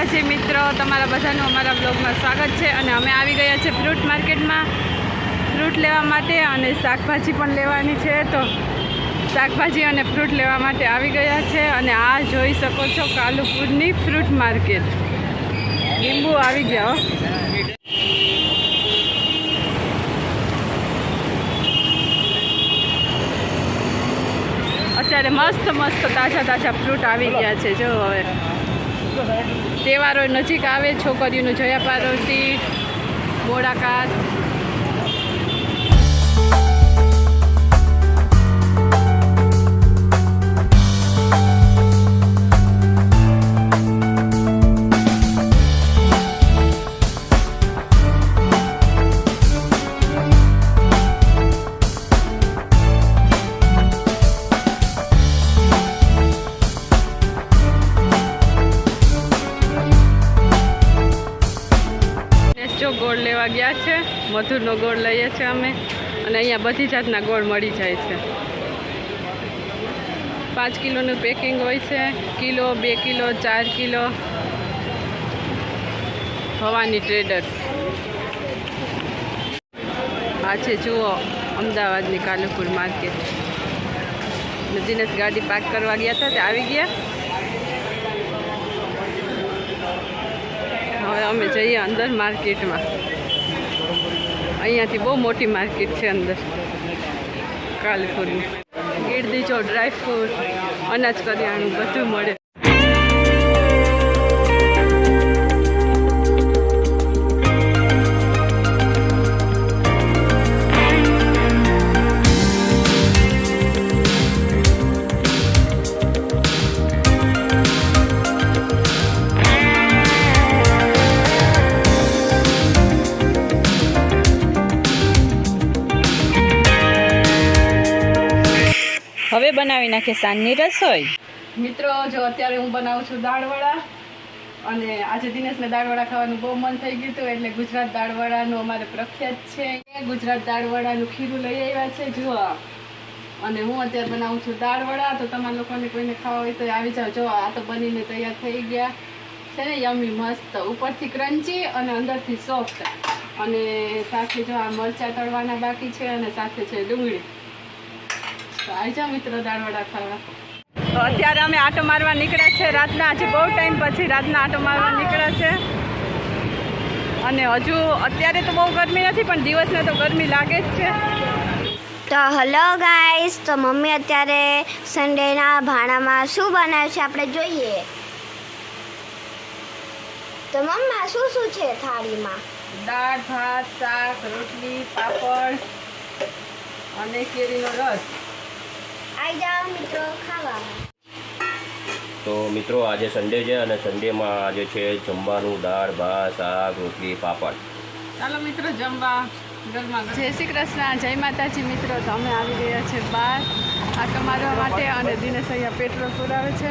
માતાજી મિત્રો. તમારા બધાનું અમારા બ્લોગમાં સ્વાગત છે અને અમે આવી ગયા છે ફ્રૂટ માર્કેટમાં. ફ્રૂટ લેવા માટે અને શાકભાજી પણ લેવાની છે. તો શાકભાજી અને ફ્રૂટ લેવા માટે આવી ગયા છે અને આ જોઈ શકો છો કાલુપુરની ફ્રૂટ માર્કેટ. લીંબુ આવી ગયા અત્યારે મસ્ત મસ્ત, તાજા તાજા ફ્રૂટ આવી ગયા છે. જો હવે. તહેવારો નજીક આવે છોકરીઓનું જયા પાર્વતી મોડાકાત લેવા ગયા છે. મધુરનો ગોળ લઈએ છીએ અમે. અને અહીંયા બધી જાતના ગોળ મળી જાય છે. પાંચ કિલોનું પેકિંગ હોય છે. કિલો, બે કિલો, ચાર કિલો. ભવાની ટ્રેડર્સ આ છે, જુઓ, અમદાવાદની કાલુપુર માર્કેટ દિનેશ ગાડી પાર્ક કરવા ગયા હતા તે આવી ગયા. હવે અમે જઈએ અંદર માર્કેટમાં અહીંયાથી બહુ મોટી માર્કેટ છે અંદર. કાલપુરની ગીરદી ચો ડ્રાયફ્રૂટ અનાજ કરિયાણું બધું મળે. હવે બનાવી નાખીએ સાંજની રસોઈ મિત્રો, જો અત્યારે હું બનાવું છું દાળવડા અને આજે દિનેશને દાળવડા ખાવાનું બહુ મન થઈ ગયું હતું એટલે ગુજરાત દાળવડાનું અમારે પ્રખ્યાત છે. ગુજરાત દાળવડાનું ખીરું લઈ આવ્યા છે, જુઓ. અને હું અત્યારે બનાવું છું દાળવડા, તો તમારા લોકોને કોઈને ખાવા હોય તો આવી જાઓ. જો, આ તો બનીને તૈયાર થઈ ગયા છે. ને યમી મસ્ત, ઉપરથી ક્રન્ચી અને અંદરથી સોફ્ટ. અને સાથે જો આ મરચાં તળવાના બાકી છે અને સાથે છે ડુંગળી. તો અત્યારે અમે આટો મારવા નીકળ્યા છે રાતના આજે બહુ ટાઈમ પછી રાતના આટો મારવા નીકળ્યા છે. અને હજુ અત્યારે તો બહુ ગરમી નથી પણ દિવસને તો ગરમી લાગે જ છે. તો હલો ગાઈસ તો મમ્મી અત્યારે સન્ડેના ભાણામાં શું બનાવ્યું છે આપણે જોઈએ. તો મમ્મા શું શું છે થાળીમાં? દાળ ભાત શાક રોટલી પાપડ અને કેરીનો રસ. આવી જાઓ મિત્રો ખાવા. તો મિત્રો આજે સન્ડે છે અને સન્ડેમાં આજે છે જમવાનું દાળ ભાત શાક રોટલી પાપડ. ચાલો મિત્રો જમવા ઘરમાં જય શ્રી કૃષ્ણ જય માતાજી મિત્રો. તો અમે આવી ગયા છે બહાર. આટો મારવા માટે અને દિનેશ અહીંયા પેટ્રોલ પુરાવે છે.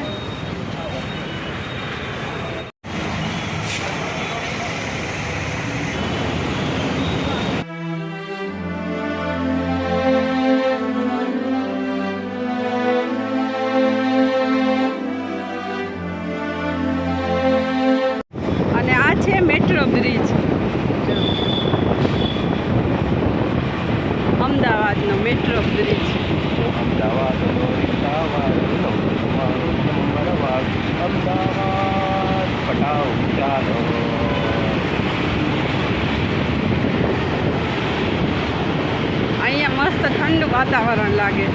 વાતાવરણ લાગે.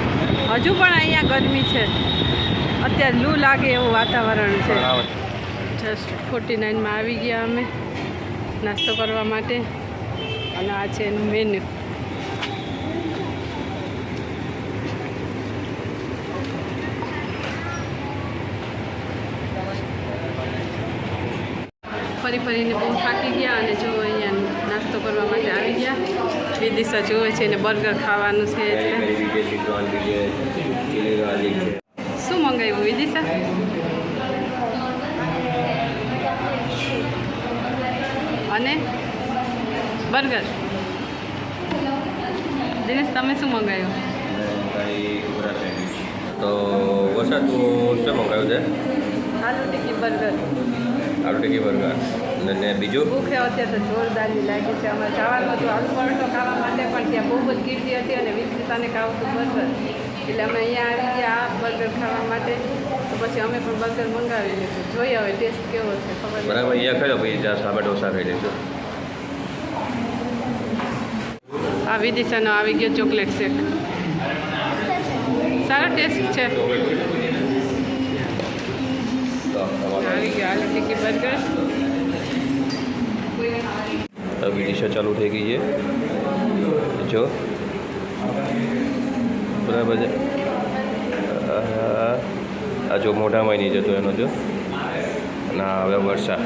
હજુ પણ અહીંયા ગરમી છે. અત્યારે લૂ લાગે એવું વાતાવરણ છે. જસ્ટ ફોર્ટી નાઇનમાં આવી ગયા અમે નાસ્તો કરવા માટે. અને આ છે એનું મેન્યુ ફરી ફરીને બહુ થાકી ગયા અને જો અહીંયા નાસ્તો કરવા માટે આવી ગયા. વિદિશા જોવે છે એને બર્ગર ખાવાનું છે એટલે. શું મંગાવ્યું વિદિશા અને બર્ગર? દિનેશ તમે શું મંગાવ્યું? તો વરસાદ તું શું મંગાવ્યું છે? આલુ ટિક્કી બર્ગર. આલુ ટિકી બર્ગર. અને બીજું? ભૂખે અત્યારે તો જોરદારની લાગી છે. અમે જવાનું હતું આલુ પરોઠો ખાવા માટે પણ ત્યાં બહુ જ ગીરદી હતી અને વિસ્તૃતાને ખાવું હતું બર્ગર. એટલે અમે અહીંયા આવી ગયા આ બર્ગર ખાવા માટે. તો પછી અમે પણ બર્ગર મંગાવી લીધું. જોઈએ હવે ટેસ્ટ કેવો છે ખબર. બરાબર અહીંયા કયો ભાઈ ત્યાં સાબા ઢોસા ખાઈ લઈશું આ વિદિશાનો આવી ગયો ચોકલેટ શેક. સારો ટેસ્ટ છે. આવી ગયો. આલુ ટિક્કી બર્ગર. હવે ડીશો ચાલુ થઈ ગઈ છે. જો. બરાબર છે. આ જો મોઢામાં નહીં જતો એનો જો. ના હવે વરસાદ.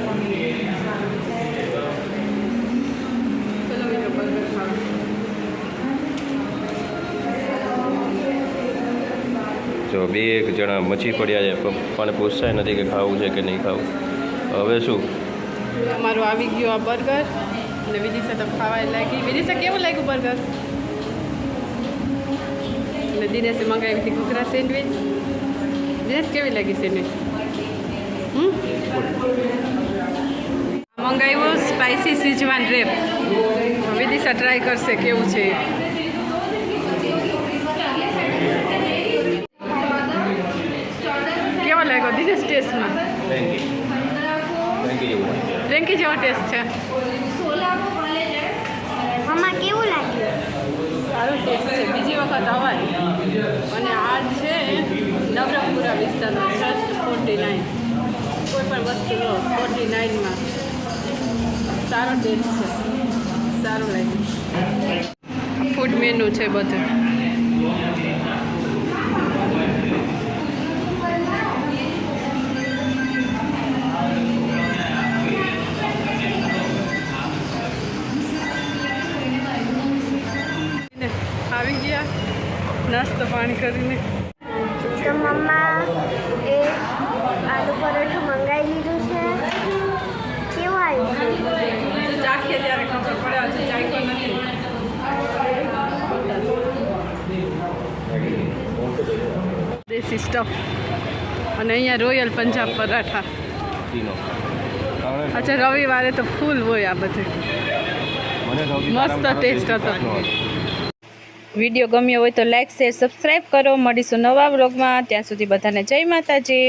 જો બે એક જણા મચી પડ્યા છે. પણ પૂછતાય નથી કે ખાવું છે કે નહીં ખાવું. હવે શું? અમારું આવી ગયું આ બર્ગર. અને વિદિશા તો ખાવા લાગી વિદિશા કેવું લાગ્યું બર્ગર એટલે દિનેશે મંગાવી હતી ઘૂઘરા સેન્ડવિચ દિનેશ કેવી લાગી સેન્ડવિચ મંગાવ્યું spicy Schezwan wrap Vidisha try કરશે કેવું છે. કેવો લાગ્યો દિનેશ ટેસ્ટમાં ફ્રેન્કી જેવો ટેસ્ટ છે મમ્મા કેવું લાગ્યું? સારું ટેસ્ટ છે. બીજી વખત અવાજ અને આ છે નવરંગપુરા વિસ્તારનો જસ્ટ ફોર્ટી નાઇન કોઈ પણ વસ્તુ લો ફોર્ટી નાઇનમાં સારો ટેસ્ટ છે. સારું લાગ્યું. ફૂડ મેનુ છે બધું. પાણી કરીને? તો મમ્મા એ આલુ પરોઠું મંગાવી લીધું છે. કેવું આવ્યું ચાખીએ ત્યારે ખબર પડે હજુ ચાખ્યો નથી. દેશી સ્ટફ અને અહીંયા રોયલ પંજાબ પરાઠા. અચ્છા રવિવારે તો ફૂલ હોય આ બધે. મસ્ત ટેસ્ટ હતો. વીડિયો ગમ્યો હોય તો લાઈક શેર સબસ્ક્રાઈબ કરો. મળીશું નવા બ્લોગમાં ત્યાં સુધી બધાને જય માતાજી.